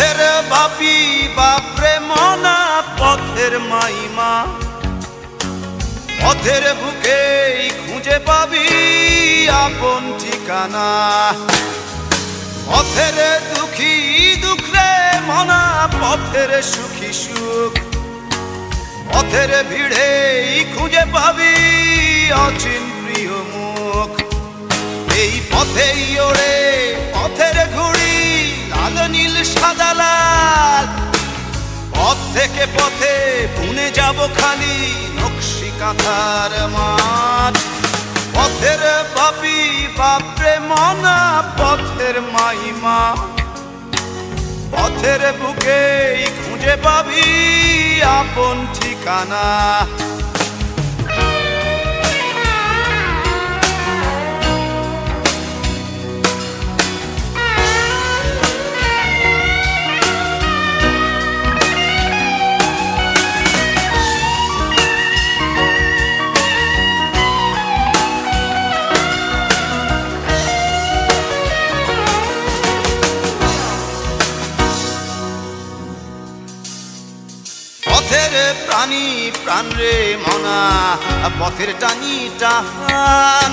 বাপি বাপরে মনা, পথের মাইমা। পথের বুকে খুঁজে পাবি আপন ঠিকানা। পথের দুঃখী দুঃখ রে মনা, পথের সুখী সুখ। পথের ভিড়ে খুঁজে পাবি অচিন প্রিয় মুখ। এই পথেই ওড়ে পথের নীল সাদা লাল পথ থেকে পথে বুনে যাব খালি নকশি কাঁথার মাঠ। পথের বাপি বাপরে মনা, পথের মাইমা পথের বুকে খুঁজে পাবি আপন ঠিকানা। পথের প্রাণী প্রাণ রে মনা পথের টানি টান